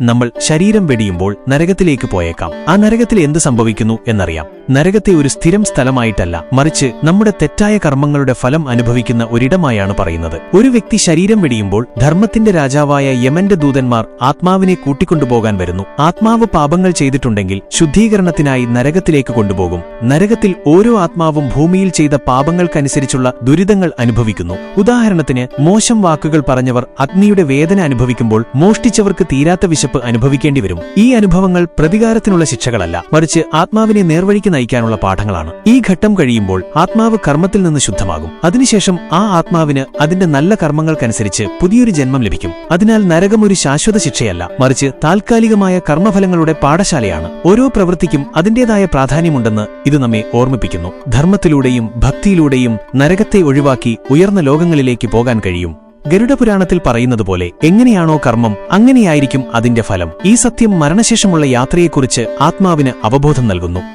നമ്മൾ ശരീരം വെടിയുമ്പോൾ നരകത്തിലേക്ക് പോയേക്കാം. ആ നരകത്തിൽ എന്ത് സംഭവിക്കുന്നു എന്നറിയാം. നരകത്തെ ഒരു സ്ഥിരം സ്ഥലമായിട്ടല്ല മറിച്ച് നമ്മുടെ തെറ്റായ കർമ്മങ്ങളുടെ ഫലം അനുഭവിക്കുന്ന ഒരിടമായാണ് പറയുന്നത്. ഒരു വ്യക്തി ശരീരം വെടിയുമ്പോൾ ധർമ്മത്തിന്റെ രാജാവായ യമന്റെ ദൂതന്മാർ ആത്മാവിനെ കൂട്ടിക്കൊണ്ടുപോകാൻ വരുന്നു. ആത്മാവ് പാപങ്ങൾ ചെയ്തിട്ടുണ്ടെങ്കിൽ ശുദ്ധീകരണത്തിനായി നരകത്തിലേക്ക് കൊണ്ടുപോകും. നരകത്തിൽ ഓരോ ആത്മാവും ഭൂമിയിൽ ചെയ്ത പാപങ്ങൾക്കനുസരിച്ചുള്ള ദുരിതങ്ങൾ അനുഭവിക്കുന്നു. ഉദാഹരണത്തിന് മോശം വാക്കുകൾ പറഞ്ഞവർ അഗ്നിയുടെ വേദന അനുഭവിക്കുമ്പോൾ മോഷ്ടിച്ചവർക്ക് തീരാത്ത വിശപ്പ് അനുഭവിക്കേണ്ടി വരും. ഈ അനുഭവങ്ങൾ പ്രതികാരത്തിനുള്ള ശിക്ഷകളല്ല മറിച്ച് ആത്മാവിനെ നേർവഴിക്ക് നയിക്കാനുള്ള പാഠങ്ങളാണ്. ഈ ഘട്ടം കഴിയുമ്പോൾ ആത്മാവ് കർമ്മത്തിൽ നിന്ന് ശുദ്ധമാകും. അതിനുശേഷം ആ ആത്മാവിന് അതിന്റെ നല്ല കർമ്മങ്ങൾക്കനുസരിച്ച് പുതിയൊരു ജന്മം ലഭിക്കും. അതിനാൽ നരകം ഒരു ശാശ്വത ശിക്ഷയല്ല മറിച്ച് താൽക്കാലികമായ കർമ്മഫലങ്ങളുടെ പാഠശാലയാണ്. ഓരോ പ്രവൃത്തിക്കും അതിന്റേതായ പ്രാധാന്യമുണ്ടെന്ന് ഇത് നമ്മെ ഓർമ്മിപ്പിക്കുന്നു. ധർമ്മത്തിലൂടെയും ഭക്തിയിലൂടെയും നരകത്തെ ഒഴിവാക്കി ഉയർന്ന ലോകങ്ങളിലേക്ക് പോകാൻ കഴിയും. ഗരുഡപുരാണത്തിൽ പറയുന്നതുപോലെ എങ്ങനെയാണോ കർമ്മം അങ്ങനെയായിരിക്കും അതിന്റെ ഫലം. ഈ സത്യം മരണശേഷമുള്ള യാത്രയെക്കുറിച്ച് ആത്മാവിന് അവബോധം നൽകുന്നു.